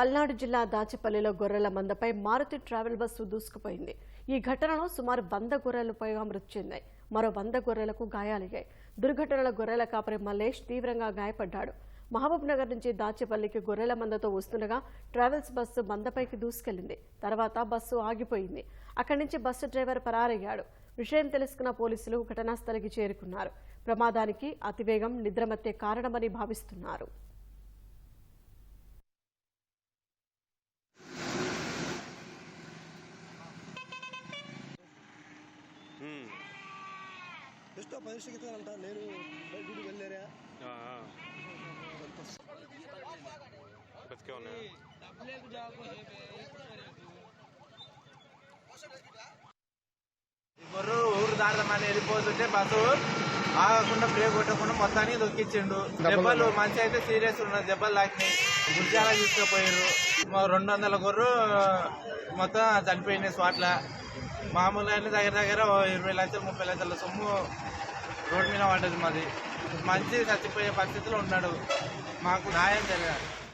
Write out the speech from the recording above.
పల్నాడు జిల్లా దాచపల్లిలో గొర్రెల మందపై మారుతి ట్రావెల్ బస్సు దూసుకుపోయింది. ఈ ఘటనలో సుమారు వంద గొర్రెలు పైగా మృతి చెందాయి. మరో వంద గొర్రెలకు గాయాలయ్యాయి. దుర్ఘటనలో గొర్రెల కాపరి మల్లేష్ తీవ్రంగా గాయపడ్డాడు. మహబూబ్ నగర్ నుంచి దాచేపల్లికి గొర్రెల మందతో వస్తుండగా ట్రావెల్స్ బస్సు మందపైకి దూసుకెళ్ళింది తర్వాత బస్సు ఆగిపోయింది. అక్కడి నుంచి బస్సు డ్రైవర్ పరారయ్యాడు. విషయం తెలుసుకున్న పోలీసులు ఘటనా స్థలికి చేరుకున్నారు. ప్రమాదానికి అతివేగం నిద్రమత్తే కారణమని భావిస్తున్నారు. జస్ట్ ఆ పది ఎక్కుతానంట నేను బయట వెళ్ళారా. ఎవరు ఊరు దాడదామని వెళ్ళిపోతుంటే బస్సు ఆగకుండా బ్రేక్ కొట్టకుండా మొత్తానికి దొక్కించిండు దెబ్బలు మంచి అయితే సీరియస్ ఉన్నది దెబ్బలు తాకినాయి. గుర్జాల తీసుకుపోయారు రెండు వందల గొర్రు మొత్తం చనిపోయినాయి స్వాట్ల మామూలుగా అన్ని దగ్గర దగ్గర ఇరవై లక్షలు ముప్పై లక్షల సొమ్ము రోడ్డు మీద పడ్డది మాది. మంచి చచ్చిపోయే పరిస్థితిలో ఉన్నాడు. మాకు న్యాయం జరగాలి.